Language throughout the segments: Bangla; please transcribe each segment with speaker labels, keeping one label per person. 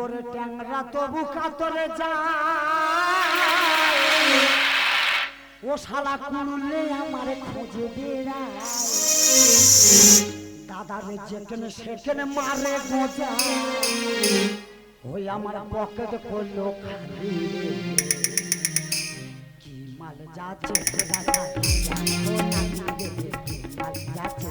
Speaker 1: ওরে ট্যাংরা তবু কাতরে যায়। ও শালা কুড়ুলে আমার খোঁজে বেড়ায়। দাদারে যেখানে সেখানে মারে গোজা ওই আমার পকেট করল খালি। কি মাল যাচ্ছে রে, মাল যাচ্ছে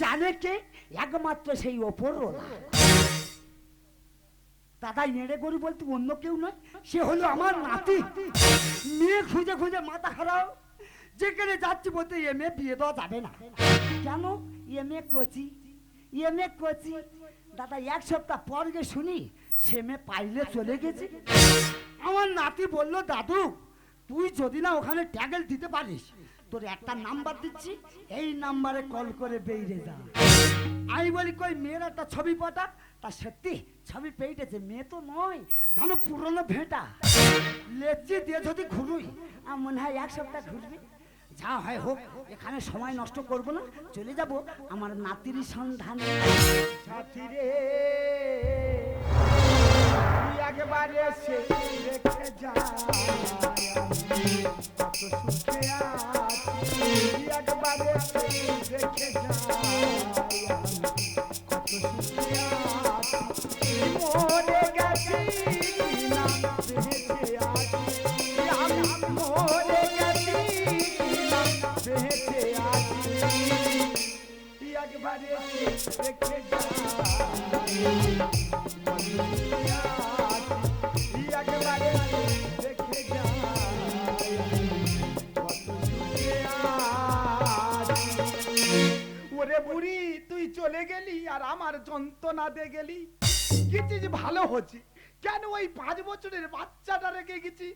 Speaker 1: জানে কে? একমাত্র সেই ওপর দাদা এড়ে গরু বলতে অন্য কেউ নয়, সে হলো আমার নাতি। মেয়ে খুঁজে খুঁজে মাথা খারাপ যেখানে যাচ্ছি বলতে এম এ বিয়ে দেওয়া যাবে না। কেন? এম এ কচি। এম এ কচি। দাদা এক সপ্তাহ পর গিয়ে শুনি, সে মেয়ে পাইলে চলে গেছে। আমার নাতি বলল, দাদু, তুই যদি না ওখানে ট্যাগেল দিতে পারিস তোর একটা নাম্বার দিচ্ছি, এই নাম্বারে কল করে বেরিয়ে যা। আমি বলি, কই মেয়ের একটা ছবি পাঠা তা সত্যি, ছবি পেয়েছে মেয়ে তো নয়, জানো পুরনো ভেটা। লেচি দিয়ে যদি ঘুরুই আমার মনে হয় এক সপ্তাহ ঘুরবি। যা হয় হোক, এখানে সময় নষ্ট করব না, চলে যাব আমার নাতির সন্ধানে।
Speaker 2: রেখে যা। একবারে এসে রেখে কত সুখে মরে গেছি না বেঁচে আছি আমি মরে গেছি না বেঁচে আছি একবারে দেখে যা চলে গেলি আর আমার যন্ত্রণা দে গেলি। যে ভালো হচ্ছে? কেন ওই পাঁচ বছরের বাচ্চাটা রেখে গেছি?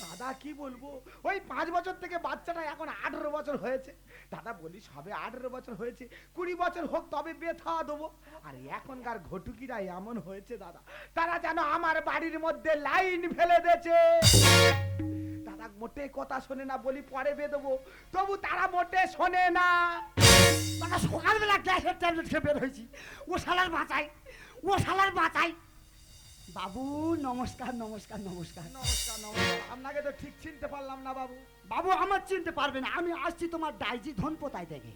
Speaker 2: দাদা, কি বলব? ওই পাঁচ বছর থেকে বাচ্চাটা এখন আঠেরো বছর হয়েছে। দাদা বলি, সবে আঠেরো বছর হয়েছে। কুড়ি বছর হোক, তবে বেথা দেবো। আর, এখনকার ঘটুকিরা এমন হয়েছে, দাদা। তারা যেন আমার বাড়ির মধ্যে লাইন ফেলে দিয়েছে। দাদা মোটে কথা শোনে না বলি পরে বেঁধবো তবু তারা মোটে শোনে না।
Speaker 1: দাদা সকালবেলা গ্যাসের ট্যাবলেট খেয়ে বের হয়েছি। ও শালার বাঁচাই ও শালার বাঁচাই। বাবু নমস্কার নমস্কার নমস্কার।
Speaker 2: নমস্কার নমস্কার। আপনাকে তো ঠিক চিনতে পারলাম না বাবু।
Speaker 1: বাবু আমার চিনতে পারবে না। আমি আসছি তোমার ডাইজি ধন পোতাই থেকে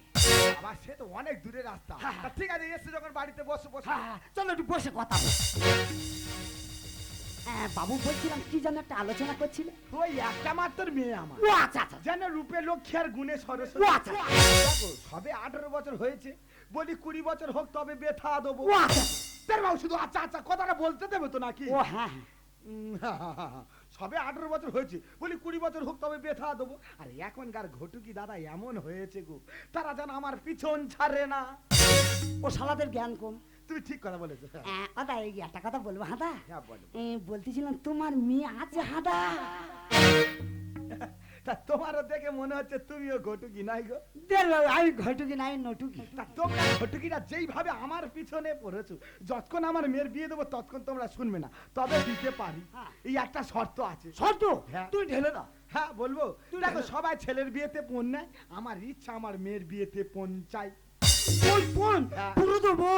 Speaker 2: আবার সে তো অনেক দূরের রাস্তা।
Speaker 1: হ্যাঁ,
Speaker 2: ঠিক আছে এসে যখন বাড়িতে বসে বসে।
Speaker 1: হ্যাঁ, হ্যাঁ, চলো একটু বসে কথা। হ্যাঁ বাবু বলছিলাম কি যেন একটা আলোচনা করছিলে?
Speaker 2: ওই একটা মাত্র মেয়ে আমার।
Speaker 1: ও আচ্ছা আচ্ছা।
Speaker 2: যেন রূপে লক্ষ্মী আর গুণে সরস্বতী।
Speaker 1: ও আচ্ছা।
Speaker 2: দেখো সবে আঠারো বছর হয়েছে বলি কুড়ি বছর হোক তবে বেথা দেবো।
Speaker 1: ও আচ্ছা
Speaker 2: তার বাবু শুধু আচ্ছা আচ্ছা কথাটা বলতে দেবে তো নাকি?
Speaker 1: ও হ্যাঁ হ্যাঁ।
Speaker 2: সবে আঠারো বছর হয়েছে বলি কুড়ি বছর হোক তবে বেথা দেবো। আর এখনকার ঘটুকি দাদা এমন হয়েছে গো তারা যেন আমার পিছন ছাড়ে না।
Speaker 1: ও শালাদের জ্ঞান কম।
Speaker 2: তুমি ঠিক কথা বলেছ হ্যাঁ।
Speaker 1: দাদা এই একটা কথা বলব হাদা?
Speaker 2: হ্যাঁ
Speaker 1: বলতেছিলাম তোমার মেয়ে আছে হাদা।
Speaker 2: তা তোমারও দেখে মনে হচ্ছে তুমিও ঘটুকি নাই গো।
Speaker 1: আমি ঘটুকি নাই নটুকি।
Speaker 2: তা তোমরা ঘটুকিরা যেইভাবে আমার পিছনে পড়েছো যতক্ষণ আমার মেয়ের বিয়ে দেবো ততক্ষণ তোমরা শুনবে না। তবে দিতে পারি।
Speaker 1: হ্যাঁ।
Speaker 2: এই একটা শর্ত আছে।
Speaker 1: শর্ত?
Speaker 2: হ্যাঁ।
Speaker 1: তুই ঢেলে দাও।
Speaker 2: হ্যাঁ বলব।
Speaker 1: তুই
Speaker 2: দেখো সবাই ছেলের বিয়েতে পণ নেয়। আমার ইচ্ছা আমার মেয়ের বিয়েতে পণ চাই।
Speaker 1: কোন
Speaker 2: হ্যাঁ।
Speaker 1: পুরো দেবো।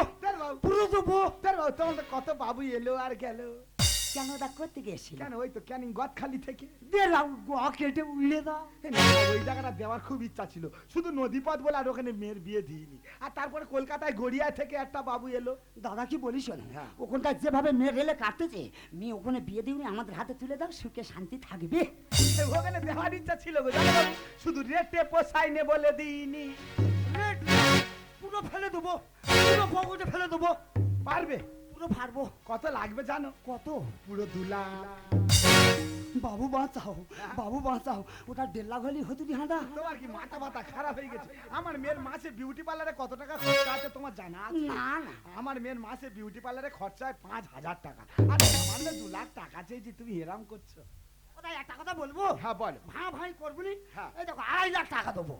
Speaker 1: পুরো দেবো।
Speaker 2: কত বাবু এলো আর গেল।
Speaker 1: কেন দা করতে গেছিল
Speaker 2: কেন ওই তো ক্যানিং গদখালি থেকে।
Speaker 1: দিলাম গ কেটে উড়ে দাও।
Speaker 2: ওই জায়গাটা দেওয়ার খুব ইচ্ছা ছিল। শুধু নদীপথ বলে আর ওখানে মেয়ের বিয়ে দিইনি। আর তারপরে কলকাতায় গড়িয়া থেকে একটা বাবু এলো।
Speaker 1: দাদা কি বলিস
Speaker 2: হ্যাঁ।
Speaker 1: ওখানটা যেভাবে মেয়ে রেলে কাটতেছে মেয়ে ওখানে বিয়ে দিবনি আমাদের হাতে তুলে দাও সুখে শান্তি থাকবে।
Speaker 2: ওখানে দেওয়ার ইচ্ছা ছিল গো। শুধু রেটে পোসাইনে বলে দিইনি।
Speaker 1: রেট, পুরো ফেলে দেবো। পুরো পকেটে ফেলে দেবো।
Speaker 2: পারবে?
Speaker 1: পুরো ফারবো
Speaker 2: কত লাগবে জানো?
Speaker 1: কত?
Speaker 2: পুরো দু লাখ।
Speaker 1: বাবু বাঁচাও বাবু বাঁচাও। ওটা দেড় লাখ হলেই হতো দি হাঁটা।
Speaker 2: তোমার কি মাথা মাথা খারাপ হয়ে গেছে? আমার মেয়ের মাসে বিউটি পার্লারে কত টাকা খরচা আছে তোমার জানা আছে?
Speaker 1: না না।
Speaker 2: আমার মেয়ের মাসে বিউটি পার্লারে খরচা হয় পাঁচ হাজার টাকা। আর আমার না দু লাখ টাকা চেয়েছি তুমি এরাম করছ।
Speaker 1: ওটাই একটা কথা বলব?
Speaker 2: হ্যাঁ বল।
Speaker 1: ভাঁ ভাই করব নি?
Speaker 2: হ্যাঁ।
Speaker 1: এই দেখো আড়াই লাখ টাকা দেবো।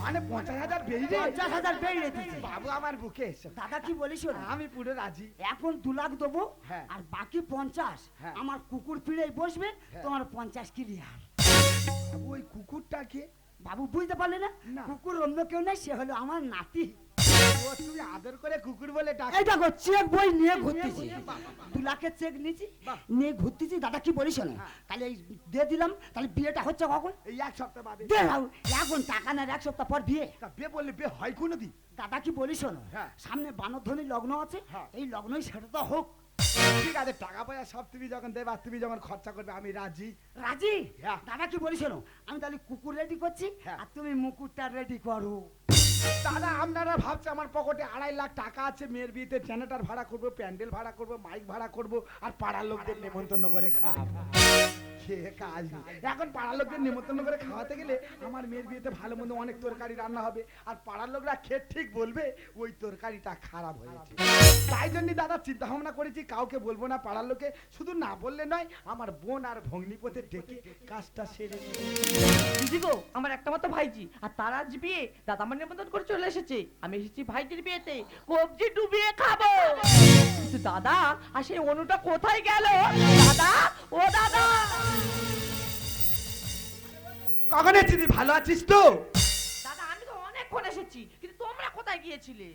Speaker 2: মানে পঞ্চাশ হাজার বেরিয়ে
Speaker 1: পঞ্চাশ হাজার বেড়ে
Speaker 2: বাবু আমার বুকে এসো
Speaker 1: দাদা কি বলিস শোন,
Speaker 2: আমি পুরো রাজি
Speaker 1: এখন দু লাখ দেবো
Speaker 2: হ্যাঁ।
Speaker 1: আর বাকি পঞ্চাশ
Speaker 2: হ্যাঁ।
Speaker 1: আমার কুকুর পিড়ে বসবে
Speaker 2: হ্যাঁ।
Speaker 1: তোমার পঞ্চাশ ক্লিয়ার
Speaker 2: বাবু ওই কুকুরটাকে
Speaker 1: বাবু বুঝতে পারলে না। কুকুর অন্য কেউ নেই সে হলো আমার নাতি
Speaker 2: ও তুমি আদর করে কুকুর বলে ডাক।
Speaker 1: এই দেখো চেক বই নিয়ে ঘুরতেছি। দু লাখের চেক নিয়েছি নিয়ে ঘুরতেছি। দাদা কি বলিস না
Speaker 2: হ্যাঁ।
Speaker 1: তাহলে এই দিয়ে দিলাম তাহলে বিয়েটা হচ্ছে কখন?
Speaker 2: এই এক সপ্তাহ বাদে।
Speaker 1: দে এখন টাকা না এক সপ্তাহ পর বিয়ে।
Speaker 2: তা বে বললে বে হয় কোনো দিন
Speaker 1: দাদা কি বলিস না
Speaker 2: হ্যাঁ।
Speaker 1: সামনে বানধ্বনি লগ্ন আছে
Speaker 2: হ্যাঁ।
Speaker 1: এই লগ্নই সেটা তো হোক।
Speaker 2: ঠিক আছে টাকা পয়সা সব তুমি যখন দেবে আর তুমি যখন খরচা করবে আমি রাজি।
Speaker 1: রাজি। দাদা কি বলিস আমি তাহলে কুকুর রেডি করছি। আর তুমি মুকুরটা রেডি করো।
Speaker 2: দাদা আপনারা ভাবছে আমার পকেটে আড়াই লাখ টাকা আছে মেয়ের বিয়েতে জেনারেটর ভাড়া করব প্যান্ডেল ভাড়া করব মাইক ভাড়া করব আর পাড়ার লোকদের নেমন্তন্ন করে খাওয়াবো কাজ নেই। এখন পাড়ার লোকদের নেমন্তন্ন করে খাওয়াতে গেলে আমার মেয়ের বিয়েতে ভালো মন্দ অনেক তরকারি রান্না হবে। আর পাড়ার লোকরা খেয়ে ঠিক বলবে, ওই তরকারিটা খারাপ হয়েছে। তাই জন্য দাদা চিন্তা ভাবনা করেছি, কাউকে বলব না পাড়ার লোকে। শুধু না বললে নয়, আমার বোন আর ভগ্নিপথে ডেকে কাজটা সেরে।
Speaker 3: দিদি গো, আমার একটা মতো ভাইজি, আর তার আজ বিয়ে। দাদা আমার নিমন্ত্রণ করে চলে এসেছে। আমি এসেছি ভাইজির বিয়েতে। কবজি ডুবিয়ে খাব। দাদা, আর সেই অনুটা কোথায় গেল? দাদা, ও দাদা!
Speaker 2: কখন তুই ভালো আছিস তো?
Speaker 3: দাদা আমি তো অনেকক্ষণ এসেছি কিন্তু তোমরা কোথায় গিয়েছিলে?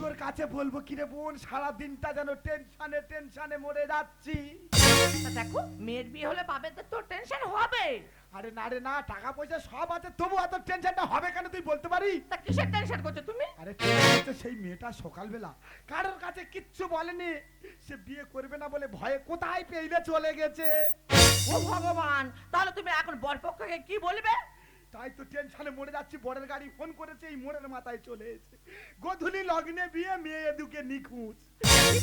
Speaker 2: তোর কাছে বলব কিরে বোন সারা দিনটা যেন টেনশনে টেনশনে মরে যাচ্ছি।
Speaker 3: দেখো মেয়ের বিয়ে হলে পাবে তো টেনশন হবে
Speaker 2: আরে না রে না টাকা পয়সা সব আছে তবু এত টেনশনটা হবে কেন তুই বলতে পারি?
Speaker 3: তা কিসের টেনশন করছ তুমি?
Speaker 2: আরে সেই মেয়েটা সকালবেলা কারোর কাছে কিচ্ছু বলেনি সে বিয়ে করবে না বলে ভয়ে কোথায় পেইলে চলে গেছে?
Speaker 3: ও ভগবান তাহলে তুমি এখন বরপক্ষকে কি বলবে?
Speaker 2: তাই তো টেনশনে মরে যাচ্ছি বরের গাড়ি ফোন করেছে এই মোড়ের মাথায় চলে এসে গধুলি লগ্নে বিয়ে মেয়ে দুকে নিখুঁজ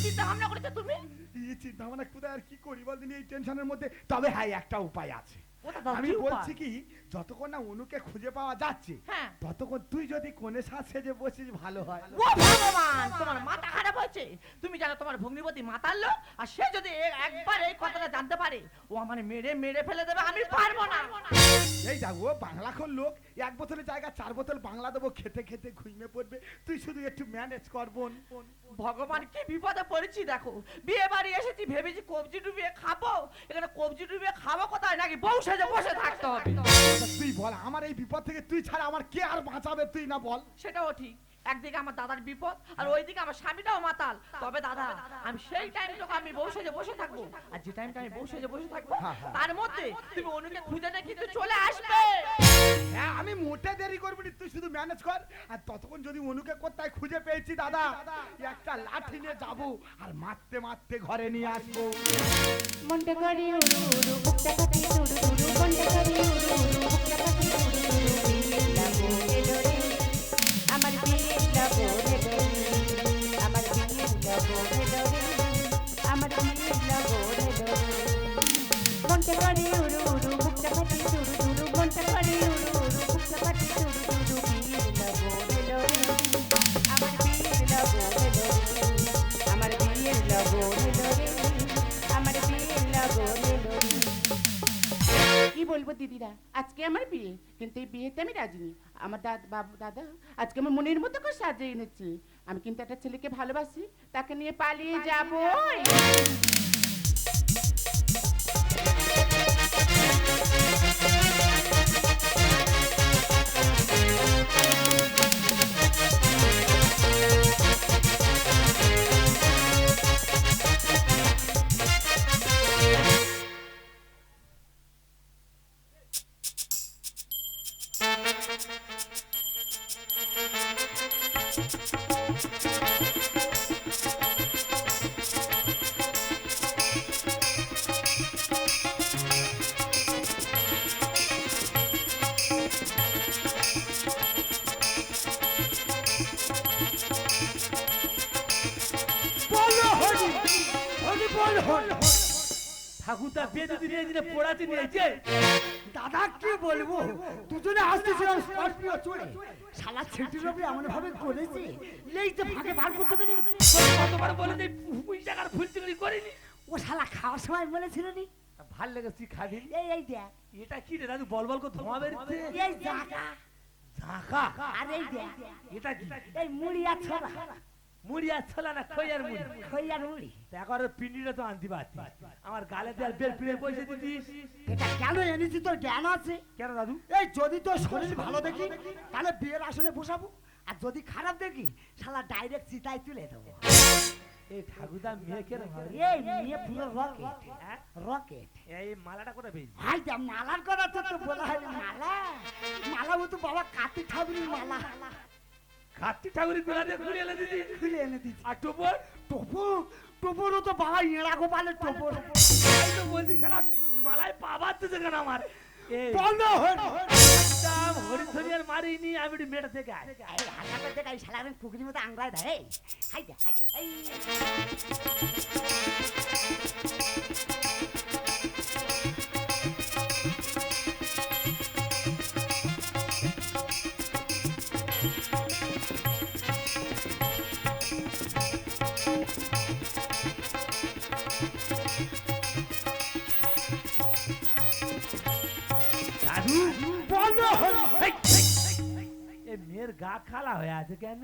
Speaker 3: চিন্তা ভাবনা করেছ তুমি?
Speaker 2: এই চিন্তা ভাবনা কোথায় আর কি করি বলদিন এই টেনশনের মধ্যে। তবে হ্যাঁ একটা উপায় আছে। আমি বলছি কি যতক্ষণ না অনুকে খুঁজে পাওয়া যাচ্ছে
Speaker 3: হ্যাঁ।
Speaker 2: ততক্ষণ তুই যদি কোনে সাথ সেজে বসিস ভালো হয়।
Speaker 3: ও ভগবান তোমার মাথা খারাপ হয়েছে? তুমি জানো তোমার ভগ্নিপতি মাতার লোক আর সে যদি একবার এই কথাটা জানতে পারে? ও আমার মেরে মেরে ফেলে দেবে আমি পারব না।
Speaker 2: এই দেখ ও বাংলা কোন লোক এক বোতলের জায়গা চার বোতল বাংলা দেবো খেতে খেতে ঘুমিয়ে পড়বে। তুই শুধু একটু ম্যানেজ কর বোন বোন।
Speaker 3: ভগবান কি বিপদে পড়েছি দেখো। বিয়ে বাড়ি এসেছি ভেবেছি কবজি ডুবিয়ে খাব। এখানে কবজি ডুবিয়ে খাব কোথায়? নাকি বউ সেজে বসে থাকতে হবে?
Speaker 2: তুই বল আমার এই বিপদ থেকে তুই ছাড়া আমার কে আর বাঁচাবে তুই না বল?
Speaker 3: সেটাও ঠিক। একদিকে আমার দাদার বিপদ আর ওইদিকে আমার স্বামীটাও মাতাল। তবে দাদা আমি সেই টাইমটুকু আমি বউ সেজে বসে থাকব। আর যে টাইমটা আমি বউ সেজে বসে থাকব
Speaker 2: হ্যাঁ, হ্যাঁ।
Speaker 3: তার মধ্যে তুমি অনুকে খুঁজে না কিন্তু চলে আসবে।
Speaker 2: হ্যাঁ আমি মোটে দেরি করবি না, তুই শুধু ম্যানেজ কর। আর ততক্ষণ যদি অনুকে কোথায় খুঁজে পেয়েছি দাদা একটা লাঠি নিয়ে যাব আর মারতে মারতে ঘরে নিয়ে আসব।
Speaker 4: মনটা করে উড়ু উড়ু বুকটা কাঁপে দুরু দুরু মনটা করে উড়ু উড়ু আমার বিয়ে লাগো রে আমার বিয়ে লাগো বলব দিদিরা আজকে আমার বিয়ে কিন্তু এই বিয়েতে আমি রাজি আমার দাদা বাবু দাদা আজকে আমার মনের মতো করে সাজিয়ে এনেছে আমি কিন্তু একটা ছেলেকে ভালোবাসি তাকে নিয়ে পালিয়ে যাব
Speaker 5: ঠাকুরদা বিয়ে যদি নিয়ে দিলে পোড়াতে নিয়েছে।
Speaker 1: দাদা কি বলব দুজনে আসতেছিলাম স্করপিও চড়ে। শালা ছেটি রবি এমন ভাবে করেছে। লেই তো ফাঁকে বার করতে পারি
Speaker 5: কতবার বলে দেই ওই টাকার ফুল চুরি করিনি?
Speaker 1: ও শালা খাওয়ার সময় বলেছিল নি
Speaker 5: ভালো লাগে তুই খাবি।
Speaker 1: এই এই দেখ।
Speaker 5: এটা কি রে দাদু বল বল করে ধোঁয়া বেরোচ্ছে?
Speaker 1: এই ঝাঁকা।
Speaker 5: ঝাঁকা?
Speaker 1: আর এই দেখ।
Speaker 5: এটা কি?
Speaker 1: এই মুড়ি আর ছোলা।
Speaker 5: মুড়ি আর ছোলা না খইয়ার মুড়ি?
Speaker 1: খই মুড়ি।
Speaker 5: দেখো পিন্ডিটা তো আনতে পারছি আমার গালে দিয়ে আর বের পিড়ে পয়সা দিতিস।
Speaker 1: এটা কেন এনেছি? তোর জ্ঞান আছে?
Speaker 5: কেন দাদু?
Speaker 1: এই যদি তোর শরীর ভালো দেখি তাহলে বিয়ের আসনে বসাবো। আর যদি খারাপ দেখি শালা ডাইরেক্ট চিতায় তুলে দেবো।
Speaker 5: এই ঠাকুরদা মেয়েকে
Speaker 1: এই মেয়ে পুরো রকেট রকেট
Speaker 5: এই মালাটা কোথায় পেয়েছি
Speaker 1: হাই যা মালার কথা তো বলা মালা? মালা ও তো বাবা কার্তিক ঠাকুরের মালা।
Speaker 5: কার্তিক ঠাকুরের দিয়ে ঘুরে এনে দিদি।
Speaker 1: খুলে এনে দিচ্ছি
Speaker 5: আর টোপর?
Speaker 1: টোপো টোপরও তো বাবা এড়া গোপালের টোপর।
Speaker 5: তাই তো বলছি সারা মালায় পাবার তো যেখানে আমার। এই।
Speaker 1: বন্ধ হয়ে
Speaker 5: দাম ধরিয়ার মারিনি আমি একটু মেটা থেকে আয়।
Speaker 1: এই হাসাটা দেখ শালা আমি কুকুরের মতো আংরায় দেয় হাই
Speaker 5: মেয়ের গা হয়ে আছে কেন?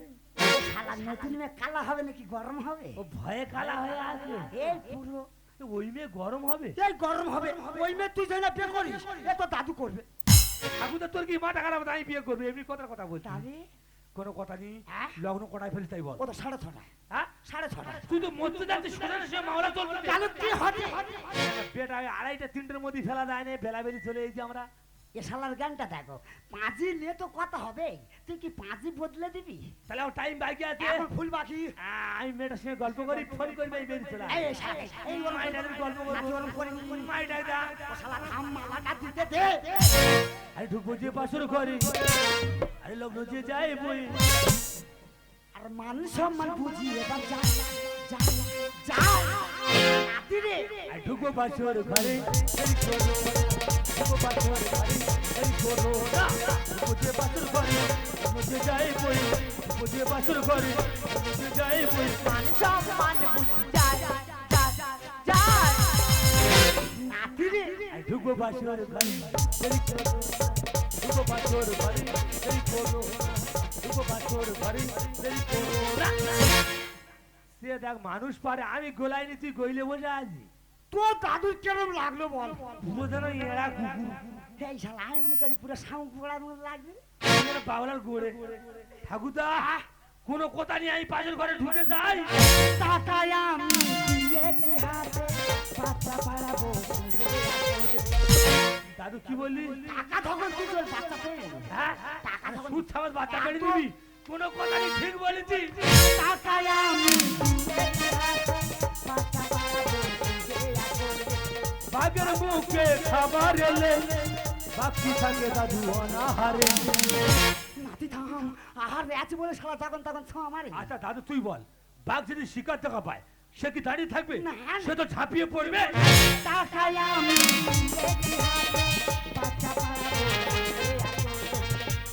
Speaker 1: নতুন মেয়ে কালা হবে নাকি গরম হবে?
Speaker 5: ও ভয়ে কালা হয়ে আছে।
Speaker 1: এই পুরো।
Speaker 5: ওই মেয়ে গরম হবে?
Speaker 1: এই গরম হবে। ওই মেয়ে তুই যাই না বিয়ে করিস। এ তো দাদু করবে।
Speaker 5: ঠাকুর তোর কি মাথা খারাপ আমি বিয়ে করব এমনি কথার কথা বলছি। কোনো কথা নেই।
Speaker 1: হ্যাঁ?
Speaker 5: লগ্ন কটায় ফেলিস তাই বল।
Speaker 1: তো সাড়ে ছটা
Speaker 5: হ্যাঁ?
Speaker 1: সাড়ে ছটা
Speaker 5: তুই তো মধ্যে যাচ্ছিস সে মাওলা
Speaker 1: কি হবে
Speaker 5: বেটা আড়াইটা তিনটের মধ্যে ফেলা যায় না। বেলা বেলি চলে এসেছি আমরা।
Speaker 1: এ শালার গানটা দেখো। পাঁচি নিয়ে তো কথা হবে। তুই কি পাঁচি বদলে দিবি?
Speaker 5: তাহলে আমার টাইম বাকি আছে।
Speaker 1: এখন ফুল বাকি।
Speaker 5: আমি মেয়েটার সঙ্গে গল্প করি ফোন করবে এই বেরিয়ে চলে
Speaker 1: এই, শালা, এই করে-
Speaker 5: মাইটাদের গল্প
Speaker 1: করে।
Speaker 5: করব মাইটাই দা
Speaker 1: ও শালা থাম মালাটা দিতে দে।
Speaker 5: আরে ঢুকবো যে বাসর করে। আরে লগ্ন যে যায় বই।
Speaker 1: আর মান সম্মান বুঝি এবার যা যা যা
Speaker 5: ঢুকবো বাসর ঘরে করো ঢুকবো বাসর ঘরে এই করো না যে বাসর ঘরে লগ্ন যে যায় বই যে বাসর ঘরে লগ্ন যে যায় বই।
Speaker 3: মান সম্মান বুঝি যায়
Speaker 5: ঢুকবো বাসর ঘরে এই করো ঢুকবো বাসর ঘরে এই করো ঢুকবো বাসর ঘরে এই করো সে দেখ মানুষ পারে আমি গোলাই নি তুই গইলে বসে আছি
Speaker 1: তোর দাদুর কেরম লাগল বল?
Speaker 5: এরা কুকুর
Speaker 1: এই শালা আমি মনে করি পুরো শামুক পোড়ার মতো লাগবে।
Speaker 5: বাবলার গোড়ে। ঠাকুরদা কোনো কথা নিয়ে আমি পাশের ঘরে ঢুকে যাই।
Speaker 1: টাকায় আমি দিয়েছি হাতে বাচ্চা পাড়াবো।
Speaker 5: দাদু কি বললি?
Speaker 1: টাকা তখন তুই তোর বাচ্চা পেয়ে।
Speaker 5: হ্যাঁ?
Speaker 1: টাকা
Speaker 5: সুদ ছামাজ বাচ্চা পেড়ে দিবি? কোনো কথা নেই ঠিক বলেছি
Speaker 1: আমি
Speaker 5: বাঘের মুখে খাবার এলে বাকি থাকে দাদু অনাহারে।
Speaker 1: নাতি থাম আহার আছে বলে শালা তখন তখন ছ মারে
Speaker 5: আচ্ছা দাদু তুই বল বাঘ যদি শিকার টাকা পায় সে কি দাঁড়িয়ে থাকবে। সে তো ঝাঁপিয়ে পড়বে।
Speaker 1: আমি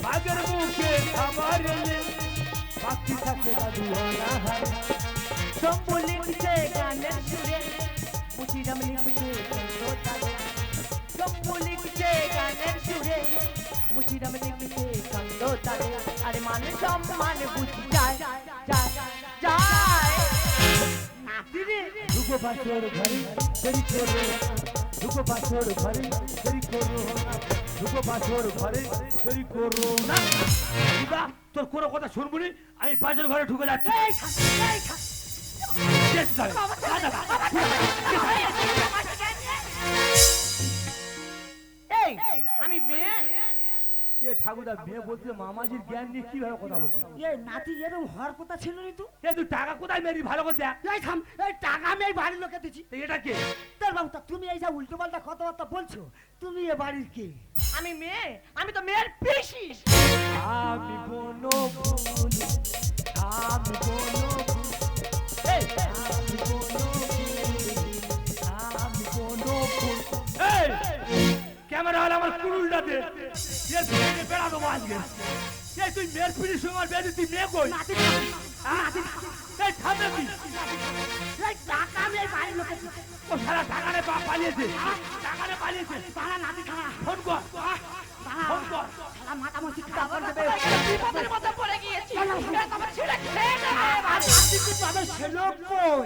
Speaker 5: বাঘের মুখে খাবার এলে বাকি থাকে দাদু অনাহারে।
Speaker 3: শম্ভু গানের সুরে মুচিরাম লিখছে মুচিরাম লিখছে কঙ্গোতারে আরে মান সম্মান বুঝি
Speaker 5: তোর কোনো কথা শুনব নি আমি বাছর ঘরে ঢুকে যাচ্ছি
Speaker 1: এই খা
Speaker 3: আমি মেয়ে?
Speaker 5: এ ঠাকুরদা মেয়ে বলছে মামাজির জ্ঞান নিয়ে কীভাবে কথা বলছে?
Speaker 1: এই নাতি এরকম হওয়ার কথা ছিল নি তো।
Speaker 5: এ তুই টাকা কোথায় মেরি ভালো করে দেখ।
Speaker 1: এই থাম এই টাকা আমি এই বাড়ির লোকে দিচ্ছি।
Speaker 5: এটা কে?
Speaker 1: তোর বাবু তা তুমি এই যা উল্টো পাল্টা কথাবার্তা বলছো তুমি এ বাড়ির কে?
Speaker 3: আমি মেয়ে? আমি তো মেয়ের পিসি
Speaker 5: আমি বনো বনো এর পিছনে বেড়া দেবো আজকে এই তুই মেয়ের পিড়ির আমার বেঁধে তুই মেয়ে কই? হ্যাঁ? এই থামবে কি
Speaker 1: এই টাকা এই বাড়ির লোকে।
Speaker 5: ও সারা টাকারে পা পালিয়েছে। টাকারে পালিয়েছে।
Speaker 1: দাঁড়া নাতি দাঁড়া
Speaker 5: ফোন কর। ফোন কর।
Speaker 1: দেবে
Speaker 3: বিপদের মধ্যে পড়ে গিয়েছি। তোমার ছেলে খেয়ে নেবে
Speaker 1: আর নাতি পাবে? সে লোক কই?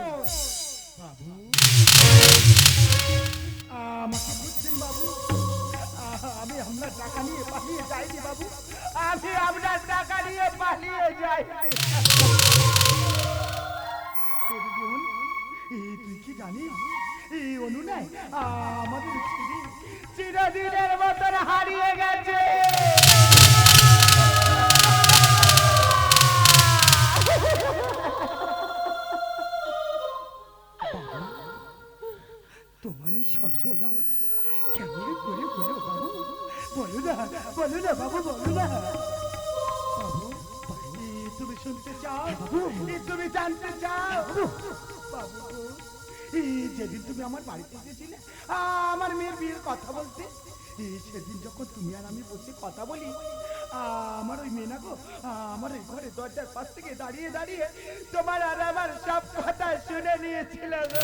Speaker 2: আমাকে বুঝছেন বাবু আহ, আমি আপনার টাকা নিয়ে পালিয়ে যাইনি বাবু। আমি আপনার টাকা নিয়ে পালিয়ে যাই। তুই কি জানিস? এই অনু নাই আমাদের চিরদিনের মতন হারিয়ে গেছে।
Speaker 1: তোমার সর্বনাশ। কেমন করে হলো বাবু? বলো না বলো না বাবু বলো না
Speaker 2: বাবু তুমি শুনতে চাও? এই তুমি জানতে চাও? বাবু। যেদিন তুমি আমার বাড়িতে এসেছিলে আমার মেয়ের বিয়ের কথা বলতে সেদিন যখন তুমি আর আমি বসে কথা বলি আমার ওই মেয়ে না গো আমার ওই ঘরে দরজার পাশ থেকে দাঁড়িয়ে দাঁড়িয়ে তোমার আর আমার সব কথা শুনে নিয়েছিল গো।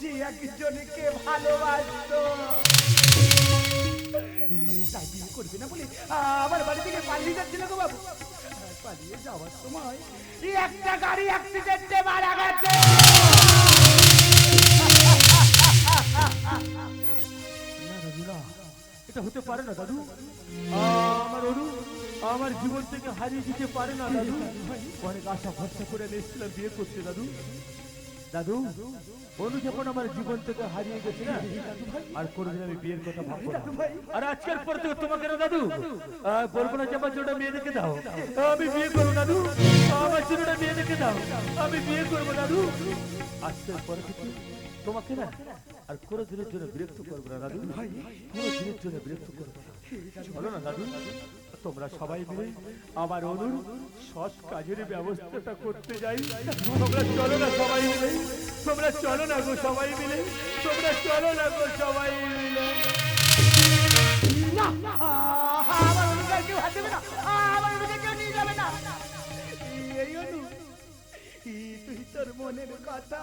Speaker 2: যে একজনকে ভালোবাসতো। তাই করবে না বলে আমার বাড়ি থেকে পালিয়ে যাচ্ছিল গো বাবু। পালিয়ে যাওয়ার সময় একটা গাড়ি অ্যাক্সিডেন্টে মারা গেছে।
Speaker 5: এটা হতে পারে না দাদু। আমার অনু আমার জীবন থেকে হারিয়ে দিতে পারে না দাদু। অনেক আশা ভরসা করে এসেছিলাম বিয়ে করতে, দাদু। দাদু অনু যখন আমার জীবন থেকে হারিয়ে গেছে না। আর কোনোদিন আমি বিয়ের কথা ভাববো আর আজকের পর থেকে তোমাকে না দাদু বলব না যে আমার জন্য মেয়ে দেখে দাও। আমি বিয়ে করব দাদু। আমার জন্য মেয়ে দেখে দাও। আমি বিয়ে করব দাদু। আজকের পর থেকে তোমাকে না আর কোনো দিনের জন্য বিরক্ত করব না দাদু। কোনো দিনের জন্য বিরক্ত করব না। চলো না দাদু। তোমরা সবাই মিলে আমার অনুর সৎ কাজের ব্যবস্থাটা করতে যাই। তোমরা চলো না সবাই মিলে। তোমরা চলো না গো সবাই মিলে। তোমরা চলো না গো সবাই মিলে।
Speaker 2: না আমার অনুকার কেউ হাত দেবে না। আমার অনুকার কেউ নিয়ে যাবে না। এই অনু তুই তোর মনের কথা।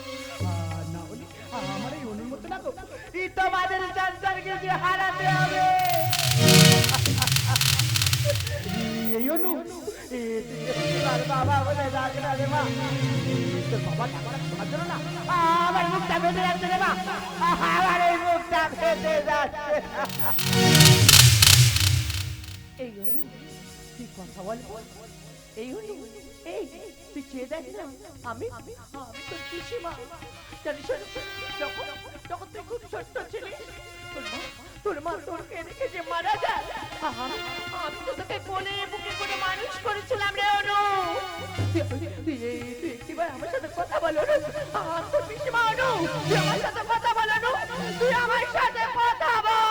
Speaker 2: তোমাদের সংসারকে যে হারাতে হবে? বাবা বলে ডাক না রে মা। তোর বাবা টাকাটা শোনার জন্য না। আমার মুখটা বেঁধে যাচ্ছে রে মা। আমার এই মুখটা বেঁধে যাচ্ছে।
Speaker 3: এই হলু কথা বলব এই হলু এই, তুই চেয়ে দেখ না। আমি আমি তোর পিসিমা। জানিস যখন যখন তুই খুব ছোট্ট ছিলি তোর মা তোর মা তোরকে রেখে যে মারা যায়। আমি তো তোকে কোলে বুকে করে মানুষ করেছিলাম রে অনু। তুই- একটিবার আমার সাথে কথা বলো অনু। তোর পিসিমা অনু, তুই আমার সাথে কথা বলো অনু। তুই আমার সাথে কথা বল।